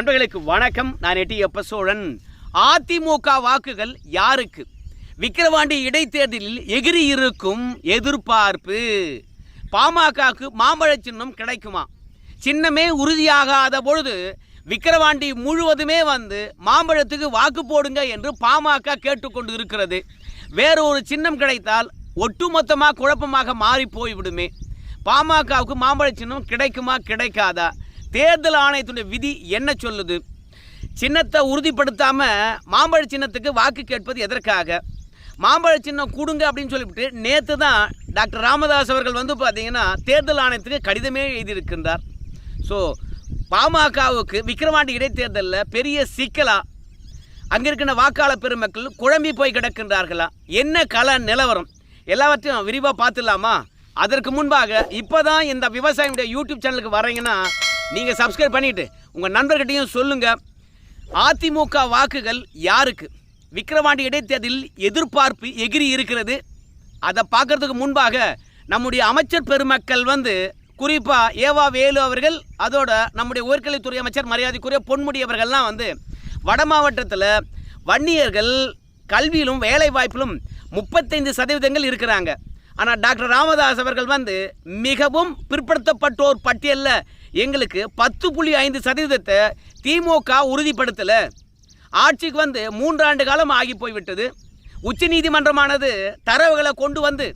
நண்பர்களுக்கு வணக்கம். நான் எட்டி எப்ப சோழன் அதிமுக வாக்குகள் யாருக்கு? விக்கிரவாண்டி இடைத்தேர்தலில் எகிரி இருக்கும் எதிர்பார்ப்பு. பாமகக்கு மாம்பழ சின்னம் கிடைக்குமா? சின்னமே உறுதியாகாத பொழுது விக்கிரவாண்டி முழுவதுமே வந்து மாம்பழத்துக்கு வாக்கு போடுங்க என்று பாமக கேட்டுக்கொண்டு இருக்கிறது வேறு ஒரு சின்னம் கிடைத்தால் ஒட்டுமொத்தமாக குழப்பமாக மாறி போய்விடுமே. பாமகவுக்கு மாம்பழ சின்னம் கிடைக்குமா கிடைக்காதா? தேர்தல் ஆணையத்துடைய விதி என்ன சொல்லுது? சின்னத்தை உறுதிப்படுத்தாமல் மாம்பழ சின்னத்துக்கு வாக்கு கேட்பது எதற்காக? மாம்பழ சின்னம் கொடுங்க அப்படின்னு சொல்லிவிட்டு நேற்று தான் டாக்டர் ராமதாஸ் அவர்கள் வந்து பார்த்தீங்கன்னா தேர்தல் ஆணையத்துக்கு கடிதமே எழுதியிருக்கின்றார். ஸோ பாமகவுக்கு விக்கிரவாண்டி இடைத்தேர்தலில் பெரிய சிக்கலா? அங்கே இருக்கிற வாக்காளர் பெருமக்கள் குழம்பி போய் கிடக்கின்றார்களா? என்ன கல நிலவரம்? எல்லாவற்றையும் விரிவாக பார்த்துடலாமா? அதற்கு முன்பாக இப்போ தான் இந்த விவசாயியுடைய யூடியூப் சேனலுக்கு வரீங்கன்னா நீங்கள் சப்ஸ்கிரைப் பண்ணிவிட்டு உங்கள் நண்பர்கிட்டையும் சொல்லுங்கள் அதிமுக வாக்குகள் யாருக்கு? விக்கிரவாண்டி இடைத்தேர்தலில் எதிர்பார்ப்பு எகிரி இருக்கிறது. அதை பார்க்கறதுக்கு முன்பாக நம்முடைய அமைச்சர் பெருமக்கள் வந்து குறிப்பாக ஏவா வேலு அவர்கள் அதோட நம்முடைய உயர்கல்வித்துறை அமைச்சர் மரியாதைக்குரிய பொன்முடி அவர்கள்லாம் வந்து வட மாவட்டத்தில் வன்னியர்கள் கல்வியிலும் வேலை வாய்ப்பிலும் முப்பத்தைந்து சதவீதங்கள் இருக்கிறாங்க. ஆனால் டாக்டர் ராமதாஸ் அவர்கள் வந்து மிகவும் பிற்படுத்தப்பட்டோர் பட்டியலில் எங்களுக்கு பத்து புள்ளி ஐந்து சதவீதத்தை திமுக உறுதிப்படுத்தலை. ஆட்சிக்கு வந்து மூன்றாண்டு காலம் ஆகி போய்விட்டது. உச்ச நீதிமன்றமானது தரவுகளை கொண்டு வந்து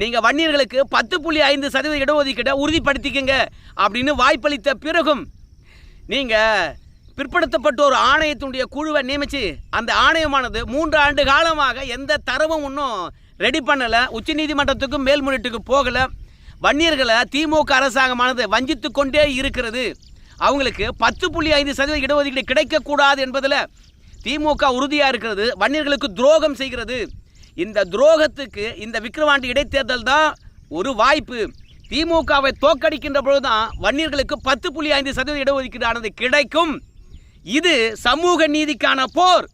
நீங்கள் வன்னியர்களுக்கு பத்து புள்ளி ஐந்து சதவீத இடஒதுக்கீட்டை உறுதிப்படுத்திக்கங்க அப்படின்னு வாய்ப்பளித்த பிறகும் நீங்கள் பிற்படுத்தப்பட்ட ஒரு ஆணையத்தினுடைய குழுவை நியமித்து அந்த ஆணையமானது மூன்று ஆண்டு காலமாக எந்த தரவும் இன்னும் ரெடி பண்ணலை. உச்சநீதிமன்றத்துக்கும் மேல்முறையீட்டுக்கு போகலை. வன்னியர்களை திமுக அரசாங்கமானது வஞ்சித்து கொண்டே இருக்கிறது. அவங்களுக்கு பத்து புள்ளி ஐந்து சதவீத இடஒதுக்கீடு கிடைக்கக்கூடாது என்பதில் திமுக உறுதியாக இருக்கிறது. வன்னியர்களுக்கு துரோகம் செய்கிறது. இந்த துரோகத்துக்கு இந்த விக்கிரவாண்டி இடைத்தேர்தல் தான் ஒரு வாய்ப்பு. திமுகவை தோக்கடிக்கின்ற பொழுதுதான் வன்னியர்களுக்கு பத்து புள்ளி ஐந்து சதவீத இடஒதுக்கீடானது கிடைக்கும். இது சமூக நீதிக்கான போர்.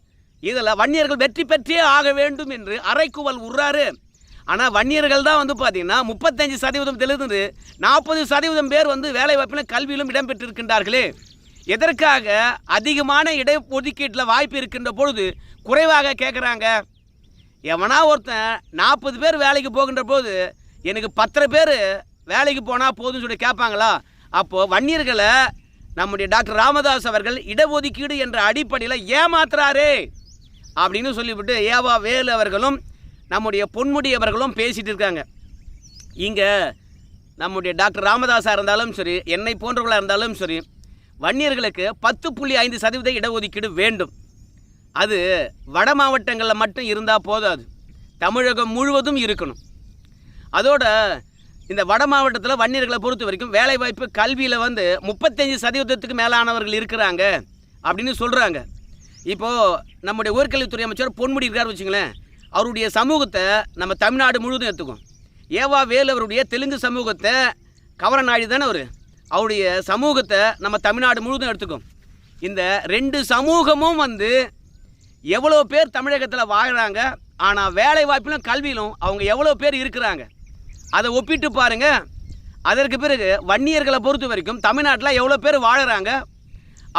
இதில் வன்னியர்கள் வெற்றி பெற்றே ஆக வேண்டும் என்று அரைக்குவல் உர்றாரு. ஆனால் வன்னியர்கள் தான் வந்து பார்த்தீங்கன்னா முப்பத்தஞ்சு சதவீதத்திலிருந்து நாற்பது சதவீதம் பேர் வந்து வேலை வாய்ப்பிலும் கல்வியிலும் இடம்பெற்றிருக்கின்றார்களே. எதற்காக அதிகமான இடஒதுக்கீட்டில் வாய்ப்பு இருக்கின்ற பொழுது குறைவாக கேட்குறாங்க எவனா ஒருத்தன் நாற்பது பேர் வேலைக்கு போகின்ற போது எனக்கு பத்தரை பேர் வேலைக்கு போனால் போதும்னு சொல்லி கேட்பாங்களா அப்போது வன்னியர்களை நம்முடைய டாக்டர் ராமதாஸ் அவர்கள் இடஒதுக்கீடு என்ற அடிப்படையில் ஏமாத்துறாரே. அப்படின்னு சொல்லிவிட்டு ஏவா வேலு அவர்களும் நம்முடைய பொன்முடி அவர்களும் இருக்காங்க. இங்கே நம்முடைய டாக்டர் ராமதாஸாக இருந்தாலும் சரி என்னை போன்றவர்களாக இருந்தாலும் சரி வன்னியர்களுக்கு பத்து புள்ளி ஐந்து சதவீத இடஒதுக்கீடு வேண்டும். அது வட மாவட்டங்களில் மட்டும் இருந்தால் போதாது. தமிழகம் முழுவதும் இருக்கணும். அதோட இந்த வட மாவட்டத்தில் வன்னியர்களை பொறுத்த வரைக்கும் வேலைவாய்ப்பு கல்வியில் வந்து முப்பத்தஞ்சு சதவீதத்துக்கு மேலானவர்கள் இருக்கிறாங்க அப்படின்னு சொல்கிறாங்க இப்போது நம்முடைய உயர்கல்வித்துறை அமைச்சர் பொன்முடி இருக்கார் வச்சுங்களேன். அவருடைய சமூகத்தை நம்ம தமிழ்நாடு முழுவதும் எடுத்துக்கும். ஏவா வேலு அவருடைய தெலுங்கு சமூகத்தை கவரநாடி தானே அவர்? அவருடைய சமூகத்தை நம்ம தமிழ்நாடு முழுவதும் எடுத்துக்கும். இந்த ரெண்டு சமூகமும் வந்து எவ்வளோ பேர் தமிழகத்தில் வாழ்கிறாங்க ஆனால் வேலை வாய்ப்பிலும் கல்வியிலும் அவங்க எவ்வளோ பேர் இருக்கிறாங்க? அதை ஒப்பிட்டு பாருங்கள் அதற்கு பிறகு வன்னியர்களை பொறுத்த வரைக்கும் தமிழ்நாட்டில் எவ்வளோ பேர் வாழுறாங்க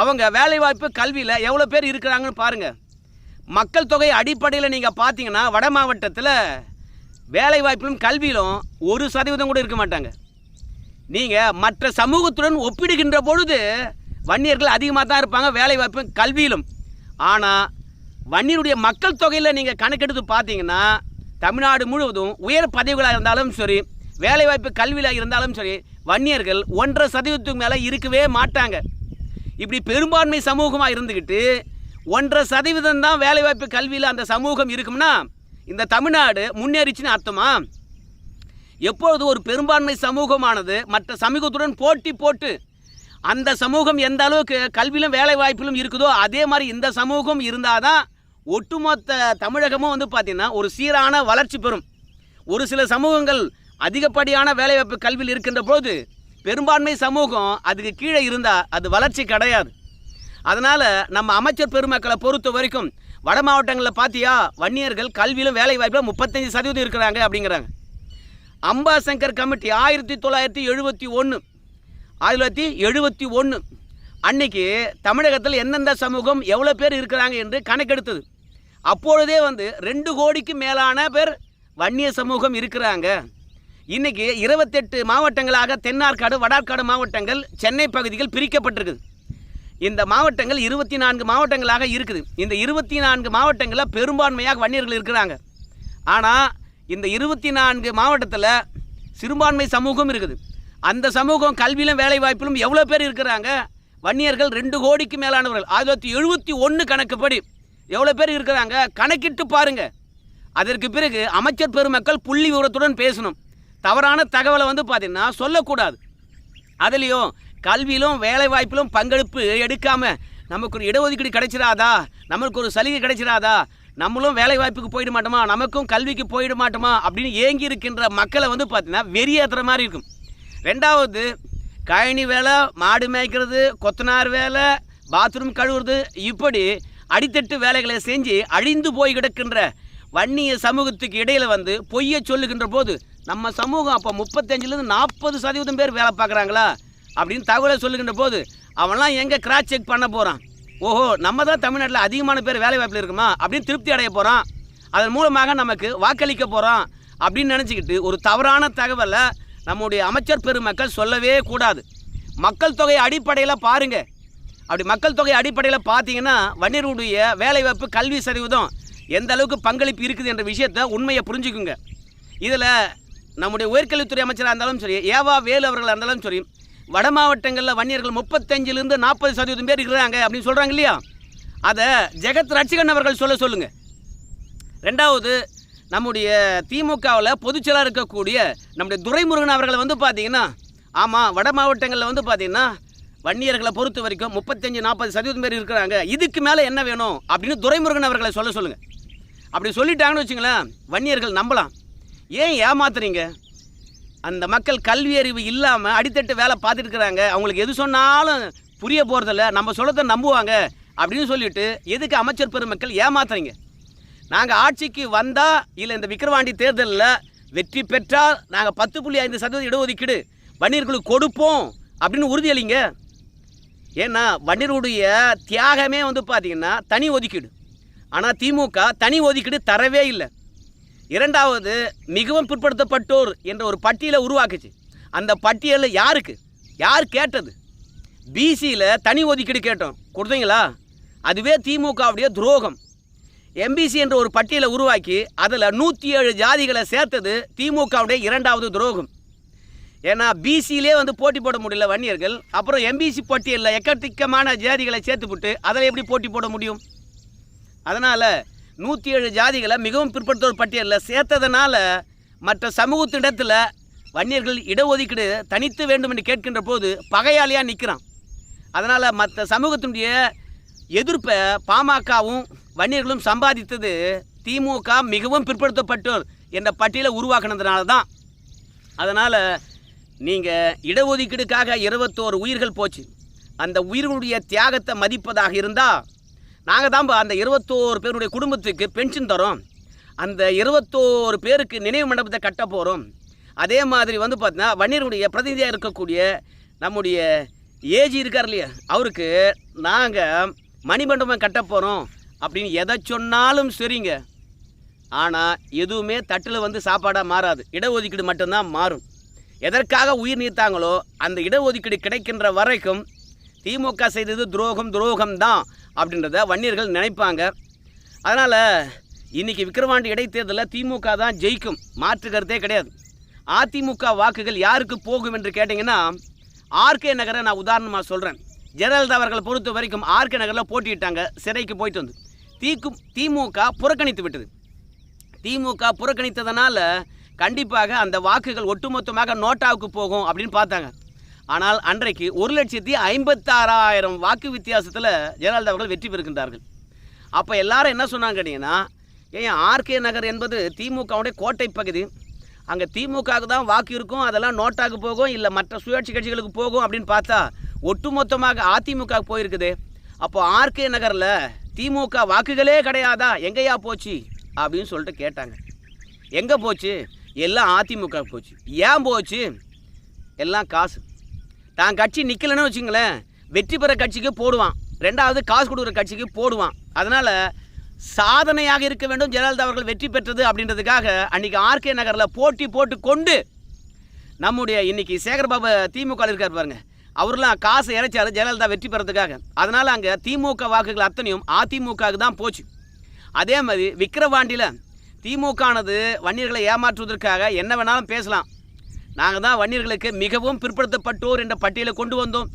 அவங்க வேலைவாய்ப்பு கல்வியில் எவ்வளோ பேர் இருக்கிறாங்கன்னு பாருங்கள் மக்கள் தொகை அடிப்படையில் நீங்கள் பார்த்தீங்கன்னா வட மாவட்டத்தில் வேலைவாய்ப்பிலும் கல்வியிலும் ஒரு சதவீதம் கூட இருக்க மாட்டாங்க. நீங்கள் மற்ற சமூகத்துடன் ஒப்பிடுகின்ற பொழுது வன்னியர்கள் அதிகமாக தான் இருப்பாங்க வேலைவாய்ப்பும் கல்வியிலும். ஆனால் வன்னியருடைய மக்கள் தொகையில் நீங்கள் கணக்கெடுத்து பார்த்தீங்கன்னா தமிழ்நாடு முழுவதும் உயர் பதவிகளாக இருந்தாலும் சரி வேலைவாய்ப்பு கல்வியில் இருந்தாலும் சரி வன்னியர்கள் ஒன்றரை சதவீதத்துக்கு மேலே இருக்கவே மாட்டாங்க. இப்படி பெரும்பான்மை சமூகமாக இருந்துக்கிட்டு ஒன்றரை சதவீதம் தான் வேலைவாய்ப்பு கல்வியில் அந்த சமூகம் இருக்கும்னா இந்த தமிழ்நாடு முன்னேறிச்சுன்னு அர்த்தமா? எப்பொழுது ஒரு பெரும்பான்மை சமூகமானது மற்ற சமூகத்துடன் போட்டி போட்டு அந்த சமூகம் எந்த அளவுக்கு கல்வியிலும் வேலை வாய்ப்பிலும் இருக்குதோ அதே மாதிரி இந்த சமூகம் இருந்தால் தான் ஒட்டுமொத்த தமிழகமும் வந்து பார்த்திங்கன்னா ஒரு சீரான வளர்ச்சி பெறும். ஒரு சில சமூகங்கள் அதிகப்படியான வேலைவாய்ப்பு கல்வியில் இருக்கின்ற போது பெரும்பான்மை சமூகம் அதுக்கு கீழே இருந்தால் அது வளர்ச்சி கிடையாது. அதனால் நம்ம அமைச்சர் பெருமக்களை பொறுத்த வரைக்கும் வட மாவட்டங்களில் பார்த்தியா வன்னியர்கள் கல்வியிலும் வேலைவாய்ப்பில் முப்பத்தஞ்சு சதவீதம் இருக்கிறாங்க அப்படிங்கிறாங்க. அம்பாசங்கர் கமிட்டி ஆயிரத்தி தொள்ளாயிரத்தி எழுபத்தி ஒன்று ஆயிரத்தி தொள்ளாயிரத்தி எழுபத்தி ஒன்று அன்னைக்கு தமிழகத்தில் எந்தெந்த சமூகம் எவ்வளோ பேர் இருக்கிறாங்க என்று கணக்கெடுத்தது. அப்பொழுதே வந்து ரெண்டு கோடிக்கு மேலான பேர் வன்னிய சமூகம் இருக்கிறாங்க. இன்றைக்கி இருபத்தெட்டு மாவட்டங்களாக தென்னார்காடு வடார்காடு மாவட்டங்கள் சென்னை பகுதிகள் பிரிக்கப்பட்டிருக்குது. இந்த மாவட்டங்கள் இருபத்தி நான்கு மாவட்டங்களாக இருக்குது. இந்த இருபத்தி நான்கு மாவட்டங்களில் பெரும்பான்மையாக வன்னியர்கள் இருக்கிறாங்க. ஆனால் இந்த இருபத்தி நான்கு மாவட்டத்தில் சிறுபான்மை சமூகம் இருக்குது. அந்த சமூகம் கல்வியிலும் வேலைவாய்ப்பிலும் எவ்வளோ பேர் இருக்கிறாங்க? வன்னியர்கள் ரெண்டு கோடிக்கு மேலானவர்கள். ஆயிரத்தி தொள்ளாயிரத்தி எழுபத்தி ஒன்று கணக்குப்படி எவ்வளோ பேர் இருக்கிறாங்க? கணக்கிட்டு பாருங்க. அதற்கு பிறகு அமைச்சர் பெருமக்கள் புள்ளி விவரத்துடன் பேசணும். தவறான தகவலை வந்து பார்த்தீங்கன்னா சொல்லக்கூடாது. அதுலேயும் கல்வியிலும் வேலை வாய்ப்பிலும் பங்கெடுப்பு எடுக்காமல் நமக்கு ஒரு இடஒதுக்கீடு கிடைச்சிடாதா நமக்கு ஒரு சலுகை கிடைச்சிடாதா நம்மளும் வேலை வாய்ப்புக்கு போயிட மாட்டோமா? நமக்கும் கல்விக்கு போயிட மாட்டோமா? அப்படின்னு ஏங்கி இருக்கின்ற மக்களை வந்து பார்த்தீங்கன்னா வெறியேற்றுற மாதிரி இருக்கும். ரெண்டாவது கழனி வேலை மாடு மேய்க்கிறது கொத்தனார் வேலை பாத்ரூம் கழுவுறது இப்படி அடித்தட்டு வேலைகளை செஞ்சு அழிந்து போய் கிடக்கின்ற வன்னிய சமூகத்துக்கு இடையில் வந்து பொய்யை சொல்லுகின்ற போது நம்ம சமூகம் அப்போ முப்பத்தஞ்சிலேருந்து நாற்பது சதவீதம் பேர் வேலை பார்க்குறாங்களா? அப்படின்னு தகவலை சொல்லுகின்ற போது அவன்லாம் எங்கே கிராஸ் செக் பண்ண போகிறான் ஓஹோ நம்ம தான் தமிழ்நாட்டில் அதிகமான பேர் வேலை வாய்ப்பில் இருக்குமா அப்படின்னு திருப்தி அடைய போகிறான் அதன் மூலமாக நமக்கு வாக்களிக்க போகிறோம் அப்படின்னு நினச்சிக்கிட்டு ஒரு தவறான தகவலை நம்முடைய அமைச்சர் பெருமக்கள் சொல்லவே கூடாது. மக்கள் தொகை அடிப்படையில் பாருங்கள் அப்படி மக்கள் தொகை அடிப்படையில் பார்த்தீங்கன்னா வன்னியருடைய வேலைவாய்ப்பு கல்வி சதவீதம் எந்த அளவுக்கு பங்களிப்பு இருக்குது என்ற விஷயத்தை உண்மையை புரிஞ்சுக்குங்க. இதில் நம்முடைய உயர்கல்வித்துறை அமைச்சராக இருந்தாலும் சரி ஏவா வேலு அவர்களாக இருந்தாலும் சரி வட மாவட்டங்களில் வன்னியர்கள் முப்பத்தஞ்சிலிருந்து நாற்பது சதவீதம் பேர் இருக்கிறாங்க அப்படின்னு சொல்கிறாங்க இல்லையா? அதை ஜெகத் ரட்சிகன் அவர்கள் சொல்ல சொல்லுங்கள் ரெண்டாவது நம்முடைய திமுகவில் பொதுச்செயலாக இருக்கக்கூடிய நம்முடைய துரைமுருகன் அவர்களை வந்து பார்த்தீங்கன்னா ஆமாம் வட மாவட்டங்களில் வந்து பார்த்தீங்கன்னா வன்னியர்களை பொறுத்த வரைக்கும் முப்பத்தஞ்சு நாற்பது சதவீதம் பேர் இருக்கிறாங்க. இதுக்கு மேலே என்ன வேணும் அப்படின்னு துரைமுருகன் அவர்களை சொல்ல சொல்லுங்கள் அப்படி சொல்லிட்டாங்கன்னு வச்சுங்களேன் வன்னியர்கள் நம்பலாம். ஏன் ஏமாத்துறீங்க? அந்த மக்கள் கல்வி அறிவு இல்லாமல் அடித்தட்டு வேலை பார்த்துட்டு இருக்கிறாங்க. அவங்களுக்கு எது சொன்னாலும் புரிய போகிறதில்ல நம்ம சொல்லத்தை நம்புவாங்க. அப்படின்னு சொல்லிட்டு எதுக்கு அமைச்சர் பெருமக்கள் ஏமாத்துறீங்க? நாங்கள் ஆட்சிக்கு வந்தால் இல்லை இந்த விக்கிரவாண்டி தேர்தலில் வெற்றி பெற்றால் நாங்கள் பத்து புள்ளி ஐந்து சதவீதம் இடஒதுக்கீடு வன்னியர்களுக்கு கொடுப்போம் அப்படின்னு உறுதியளிங்க ஏன்னா வன்னியருடைய தியாகமே வந்து பார்த்திங்கன்னா தனி ஒதுக்கீடு. ஆனால் திமுக தனி ஒதுக்கீடு தரவே இல்லை. இரண்டாவது மிகவும் பிற்படுத்தப்பட்டோர் என்ற ஒரு பட்டியலை உருவாக்குச்சு. அந்த பட்டியலில் யாருக்கு? யார் கேட்டது? பிசியில் தனி ஒதுக்கீடு கேட்டோம். கொடுத்தீங்களா? அதுவே திமுகவுடைய துரோகம். எம்பிசி என்ற ஒரு பட்டியலை உருவாக்கி அதில் நூற்றி ஏழு ஜாதிகளை சேர்த்தது திமுகவுடைய இரண்டாவது துரோகம். ஏன்னா பிசியிலே வந்து போட்டி போட முடியல வன்னியர்கள். அப்புறம் எம்பிசி பட்டியலில் எக்கத்திக்கமான ஜாதிகளை சேர்த்துவிட்டு அதில் எப்படி போட்டி போட முடியும்? அதனால் நூற்றி ஏழு ஜாதிகளை மிகவும் பிற்படுத்தோர் பட்டியலில் சேர்த்ததுனால மற்ற சமூகத்திடத்தில் வன்னியர்கள் இடஒதுக்கீடு தனித்து வேண்டும் என்று கேட்கின்ற போது பகையாளியாக நிற்கிறான் அதனால் மற்ற சமூகத்தினுடைய எதிர்ப்பை பாமகவும் வன்னியர்களும் சம்பாதித்தது திமுக மிகவும் பிற்படுத்தப்பட்டோர் என்ற பட்டியலை உருவாக்குனதுனால தான் அதனால் நீங்கள் இடஒதுக்கீடுக்காக இருபத்தோரு உயிர்கள் போச்சு. அந்த உயிர்களுடைய தியாகத்தை மதிப்பதாக இருந்தால் நாங்கள் தான் அந்த இருபத்தோரு பேருடைய குடும்பத்துக்கு பென்ஷன் தரோம். அந்த இருபத்தோரு பேருக்கு நினைவு மண்டபத்தை கட்ட போகிறோம் அதே மாதிரி வந்து பார்த்தீங்கன்னா வன்னியருடைய பிரதிநிதியாக இருக்கக்கூடிய நம்முடைய ஏஜி இருக்கார் இல்லையா அவருக்கு நாங்கள் மணிமண்டபம் கட்ட போகிறோம் அப்படின்னு எதை சொன்னாலும் சரிங்க. ஆனால் எதுவுமே தட்டில் வந்து சாப்பாடாக மாறாது. இடஒதுக்கீடு மட்டும்தான் மாறும். எதற்காக உயிர் நீத்தாங்களோ அந்த இடஒதுக்கீடு கிடைக்கின்ற வரைக்கும் திமுக செய்தது துரோகம் துரோகம் தான் அப்படின்றத வன்னியர்கள் நினைப்பாங்க. அதனால் இன்றைக்கி விக்கிரவாண்டி இடைத்தேர்தலில் திமுக தான் ஜெயிக்கும். மாற்று கருத்தே கிடையாது. அதிமுக வாக்குகள் யாருக்கு போகும் என்று கேட்டிங்கன்னா ஆர்கே நகரை நான் உதாரணமாக சொல்கிறேன் ஜெயலலிதா அவர்களை பொறுத்த வரைக்கும் ஆர்கே நகரில் போட்டியிட்டாங்க. சிறைக்கு போயிட்டு வந்து. தீக்கும் திமுக புறக்கணித்து விட்டது. திமுக புறக்கணித்ததனால் கண்டிப்பாக அந்த வாக்குகள் ஒட்டுமொத்தமாக நோட்டாவுக்கு போகும் அப்படின்னு பார்த்தாங்க. ஆனால் அன்றைக்கு ஒரு லட்சத்தி ஐம்பத்தாறாயிரம் வாக்கு வித்தியாசத்தில் ஜெயலலிதா அவர்கள் வெற்றி பெறுகின்றார்கள். அப்போ எல்லாரும் என்ன சொன்னாங்க கேட்டிங்கன்னா ஏன் ஆர்கே நகர் என்பது திமுகவுடைய கோட்டை பகுதி. அங்கே திமுகவுக்கு தான் வாக்கு இருக்கும் அதெல்லாம் நோட்டாக்கு போகும் இல்லை மற்ற சுயாட்சி கட்சிகளுக்கு போகும் அப்படின்னு பார்த்தா ஒட்டுமொத்தமாக அதிமுக போயிருக்குது. அப்போ ஆர்கே நகரில் திமுக வாக்குகளே கிடையாதா? எங்கேயா போச்சு? அப்படின்னு சொல்லிட்டு கேட்டாங்க. எங்கே போச்சு? எல்லாம் அதிமுக போச்சு. ஏன் போச்சு? எல்லாம் காசு. தான் கட்சி நிற்கலன்னு வச்சுங்களேன் வெற்றி பெற கட்சிக்கு போடுவான். ரெண்டாவது காசு கொடுக்குற கட்சிக்கு போடுவான். அதனால் சாதனையாக இருக்க வேண்டும் ஜெயலலிதா அவர்கள் வெற்றி பெற்றது அப்படின்றதுக்காக அன்றைக்கி ஆர்கே நகரில் போட்டி போட்டு கொண்டு நம்முடைய இன்னைக்கு சேகர்பாபு திமுக இருக்கார் பாருங்க. அவர்லாம் காசை இறைச்சாரு ஜெயலலிதா வெற்றி பெறதுக்காக. அதனால் அங்கே திமுக வாக்குகள் அத்தனையும் அதிமுகவுக்கு தான் போச்சு. அதே மாதிரி விக்கிரவாண்டியில் திமுகனது வன்னியர்களை ஏமாற்றுவதற்காக என்ன வேணாலும் பேசலாம். நாங்கள் தான் வன்னியர்களுக்கு மிகவும் பிற்படுத்தப்பட்டோர் என்ற பட்டியலை கொண்டு வந்தோம்.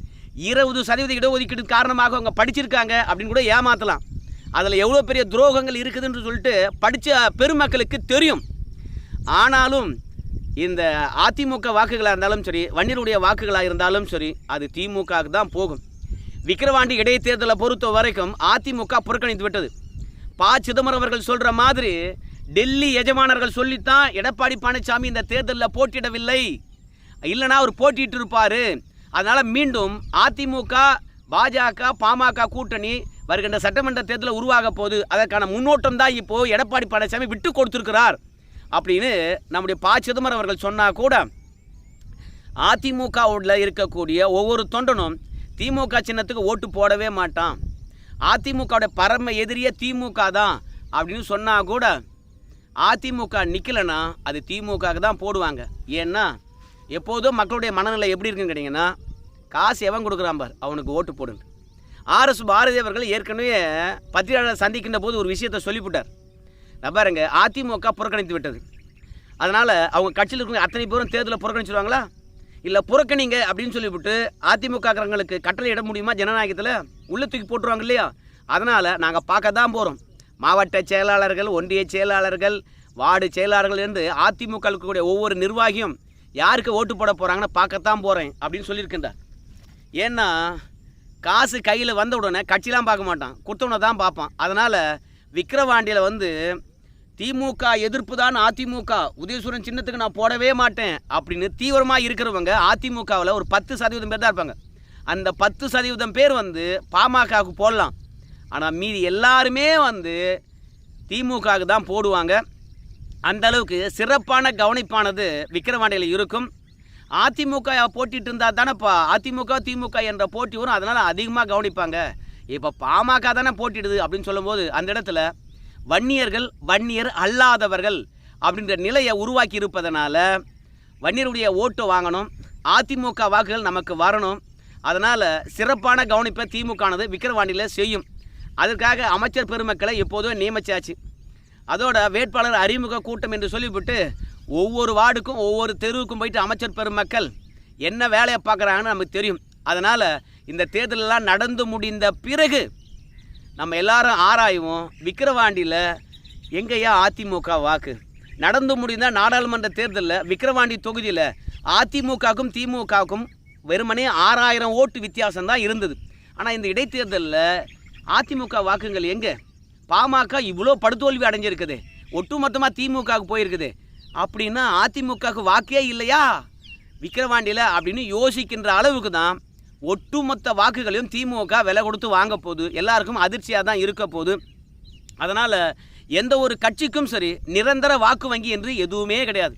இருபது சதவீத இடஒதுக்கீடு காரணமாக அவங்க படிச்சிருக்காங்க அப்படின்னு கூட ஏமாற்றலாம் அதில் எவ்வளோ பெரிய துரோகங்கள் இருக்குதுன்னு சொல்லிட்டு படித்த பெருமக்களுக்கு தெரியும். ஆனாலும் இந்த அதிமுக வாக்குகளாக இருந்தாலும் சரி வன்னியருடைய வாக்குகளாக இருந்தாலும் சரி அது திமுகவுக்கு தான் போகும். விக்கிரவாண்டி இடைத்தேர்தலை பொறுத்த வரைக்கும் அதிமுக புறக்கணித்து விட்டது. ப. சிதம்பரம் அவர்கள் சொல்கிற மாதிரி டெல்லி எஜமானர்கள் சொல்லித்தான் எடப்பாடி பழனிசாமி இந்த தேர்தலில் போட்டியிடவில்லை. இல்லைனா அவர் போட்டிட்டு இருப்பார் அதனால் மீண்டும் அதிமுக பாஜக பாமக கூட்டணி வருகின்ற சட்டமன்ற தேர்தலில் உருவாக போகுது. அதற்கான முன்னோட்டம் தான் இப்போது எடப்பாடி பழனிசாமி விட்டு கொடுத்துருக்கிறார். அப்படின்னு நம்முடைய ப. சிதம்பரம் அவர்கள் சொன்னால் கூட அதிமுகவுல இருக்கக்கூடிய ஒவ்வொரு தொண்டனும் திமுக சின்னத்துக்கு ஓட்டு போடவே மாட்டான். அதிமுகவுடைய பரம எதிரியே திமுக தான் அப்படின்னு சொன்னால் கூட அதிமுக நிற்கலைன்னா அது திமுகவுக்கு தான் போடுவாங்க. ஏன்னா எப்போதும் மக்களுடைய மனநிலை எப்படி இருக்குன்னு கேட்டிங்கன்னா காசு எவன் கொடுக்குறான் பார்? அவனுக்கு ஓட்டு போடுங்க ஆர்எஸ் பாரதி அவர்கள் ஏற்கனவே பத்திரிகையாளர் சந்திக்கின்ற போது ஒரு விஷயத்தை சொல்லிவிட்டார். நான் பாருங்க அதிமுக புறக்கணித்து விட்டது. அதனால் அவங்க கட்சியில் இருக்கிற அத்தனை பேரும் தேர்தலில் புறக்கணிச்சிருவாங்களா? இல்லை புறக்கணிங்க அப்படின்னு சொல்லிவிட்டு அதிமுகக்காரங்களுக்கு கட்டளை இட முடியுமா? ஜனநாயகத்தில்? உள்ள தூக்கி போட்டுருவாங்க இல்லையா? அதனால் நாங்கள் பார்க்க தான் போகிறோம் மாவட்ட செயலாளர்கள் ஒன்றிய செயலாளர்கள் வார்டு செயலாளர்கள் இருந்து அதிமுக இருக்கக்கூடிய ஒவ்வொரு நிர்வாகியும் யாருக்கு ஓட்டு போட போகிறாங்கன்னு பார்க்கத்தான் போகிறேன் அப்படின்னு சொல்லியிருக்கின்றார். ஏன்னா காசு கையில் வந்த உடனே கட்சிலாம் பார்க்க மாட்டான். கொடுத்தவனை தான் பார்ப்பான். அதனால் விக்கிரவாண்டியில் வந்து திமுக எதிர்ப்பு தான் அதிமுக. உதயசூரன் சின்னத்துக்கு நான் போடவே மாட்டேன் அப்படின்னு தீவிரமாக இருக்கிறவங்க அதிமுகவில் ஒரு பத்து சதவீதம் பேர் தான் இருப்பாங்க. அந்த பத்து சதவீதம் பேர் வந்து பாமகவுக்கு போடலாம். ஆனால் மீதி எல்லாருமே வந்து திமுகவுக்கு தான் போடுவாங்க. அந்த அளவுக்கு சிறப்பான கவனிப்பானது விக்கிரவாண்டியில் இருக்கும். அதிமுக போட்டிட்டு இருந்தால் தானேப்பா. அதிமுக திமுக என்ற போட்டி வரும். அதனால் அதிகமாக கவனிப்பாங்க. இப்போ பாமக தானே போட்டிடுது அப்படின்னு சொல்லும்போது அந்த இடத்துல வன்னியர்கள் வன்னியர் அல்லாதவர்கள் அப்படின்ற நிலையை உருவாக்கி இருப்பதனால வன்னியருடைய ஓட்டு வாங்கணும். அதிமுக வாக்குகள் நமக்கு வரணும். அதனால் சிறப்பான கவனிப்பை திமுகனது விக்கிரவாண்டியில் செய்யும். அதற்காக அமைச்சர் பெருமக்களை எப்போதும் நியமிச்சாச்சு. அதோட வேட்பாளர் அறிமுக கூட்டம் என்று சொல்லிவிட்டு ஒவ்வொரு வார்டுக்கும் ஒவ்வொரு தெருவுக்கும் போயிட்டு அமைச்சர் பெருமக்கள் என்ன வேலையை பார்க்குறாங்கன்னு நமக்கு தெரியும். அதனால் இந்த தேர்தலெல்லாம் நடந்து முடிந்த பிறகு நம்ம எல்லாரும் ஆராய்வோம். விக்கிரவாண்டியில் எங்கேயா அதிமுக வாக்கு? நடந்து முடிந்த நாடாளுமன்ற தேர்தலில் விக்கிரவாண்டி தொகுதியில் அதிமுகவுக்கும் திமுகவுக்கும் வெறுமனே ஆறாயிரம் ஓட்டு வித்தியாசம் தான் இருந்தது. ஆனால் இந்த இடைத்தேர்தலில் அதிமுக வாக்குகள் எங்கே? பாமக இவ்வளோ படுதோல்வி அடைஞ்சிருக்குது. ஒட்டுமொத்தமாக திமுகவுக்கு போயிருக்குது. அப்படின்னா அதிமுகவுக்கு வாக்கே இல்லையா? விக்கிரவாண்டியில் அப்படின்னு யோசிக்கின்ற அளவுக்கு தான் ஒட்டுமொத்த வாக்குகளையும் திமுக விலை கொடுத்து வாங்க போகுது. எல்லாருக்கும் அதிர்ச்சியாக தான் இருக்க போகுது. அதனால் எந்த ஒரு கட்சிக்கும் சரி நிரந்தர வாக்கு வங்கி என்று எதுவுமே கிடையாது.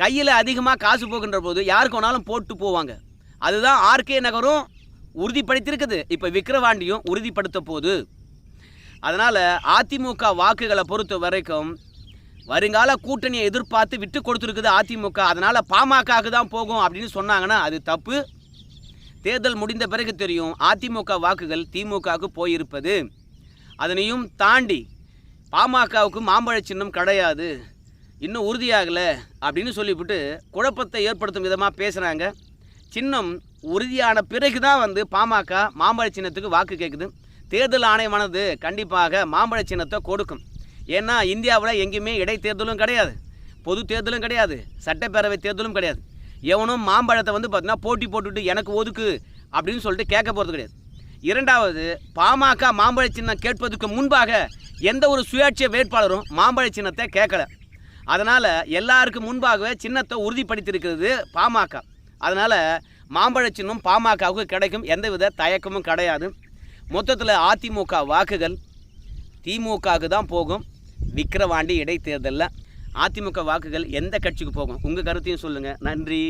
கையில் அதிகமாக காசு போகின்ற போது யாருக்கு வேணாலும் போட்டு போவாங்க. அதுதான் ஆர்கே நகரும் உறுதிப்படுத்தியிருக்குது. இப்போ விக்கிரவாண்டியும் உறுதிப்படுத்த போது அதனால் அதிமுக வாக்குகளை பொறுத்த வரைக்கும் வருங்கால கூட்டணியை எதிர்பார்த்து விட்டு கொடுத்துருக்குது அதிமுக. அதனால் பாமகவுக்கு தான் போகும் அப்படின்னு சொன்னாங்கன்னா அது தப்பு. தேர்தல் முடிந்த பிறகு தெரியும் அதிமுக வாக்குகள் திமுகவுக்கு போயிருப்பது. அதனையும் தாண்டி பாமகவுக்கு மாம்பழ சின்னம் கிடையாது. இன்னும் உறுதியாகலை அப்படின்னு சொல்லிவிட்டு குழப்பத்தை ஏற்படுத்தும் விதமாக பேசுகிறாங்க சின்னம் உறுதியான பிறகு தான் வந்து பாமக மாம்பழ சின்னத்துக்கு வாக்கு கேட்குது தேர்தல் ஆணையமானது கண்டிப்பாக மாம்பழ சின்னத்தை கொடுக்கும். ஏன்னா இந்தியாவில் எங்கேயுமே இடைத்தேர்தலும் கிடையாது. பொது தேர்தலும் கிடையாது. சட்டப்பேரவை தேர்தலும் கிடையாது. எவனும் மாம்பழத்தை வந்து பார்த்தீங்கன்னா போட்டி போட்டுட்டு எனக்கு ஒதுக்கு அப்படின்னு சொல்லிட்டு கேட்க போகிறது கிடையாது. இரண்டாவது பாமக மாம்பழ சின்னம் கேட்பதற்கு முன்பாக எந்த ஒரு சுயாட்சிய வேட்பாளரும் மாம்பழ சின்னத்தை கேட்கல. அதனால் எல்லாருக்கும் முன்பாகவே சின்னத்தை உறுதிப்படுத்தியிருக்கிறது பாமக. அதனால் மாம்பழ சின்னம் பாமகவுக்கு கிடைக்கும். எந்தவித தயக்கமும் கிடையாது. மொத்தத்தில் அதிமுக வாக்குகள் திமுகவுக்கு தான் போகும். விக்கிரவாண்டி இடைத்தேர்தலில் அதிமுக வாக்குகள் எந்த கட்சிக்கு போகும்? உங்கள் கருத்தையும் சொல்லுங்கள் நன்றி.